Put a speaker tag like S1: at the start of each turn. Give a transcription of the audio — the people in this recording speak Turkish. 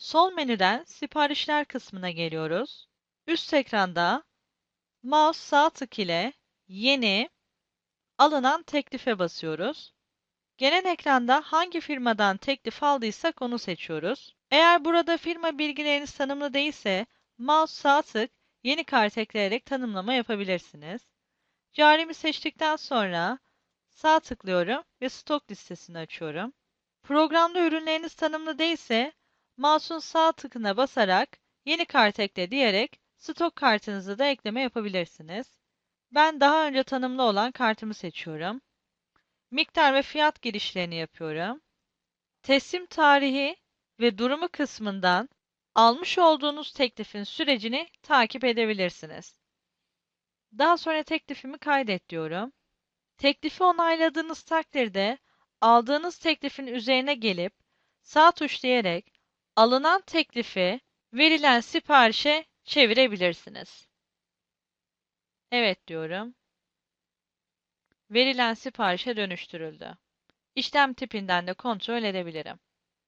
S1: Sol menüden siparişler kısmına geliyoruz. Üst ekranda mouse sağ tık ile yeni alınan teklife basıyoruz. Gelen ekranda hangi firmadan teklif aldıysak onu seçiyoruz. Eğer burada firma bilgileriniz tanımlı değilse mouse sağ tık yeni kart ekleyerek tanımlama yapabilirsiniz. Carimi seçtikten sonra sağ tıklıyorum ve stok listesini açıyorum. Programda ürünleriniz tanımlı değilse mouse'un sağ tıkına basarak yeni kart ekle diyerek stok kartınızı da ekleme yapabilirsiniz. Ben daha önce tanımlı olan kartımı seçiyorum. Miktar ve fiyat girişlerini yapıyorum. Teslim tarihi ve durumu kısmından almış olduğunuz teklifin sürecini takip edebilirsiniz. Daha sonra teklifimi kaydet diyorum. Teklifi onayladığınız takdirde aldığınız teklifin üzerine gelip sağ tuşlayarak alınan teklifi verilen siparişe çevirebilirsiniz. Evet diyorum. Verilen siparişe dönüştürüldü. İşlem tipinden de kontrol edebilirim.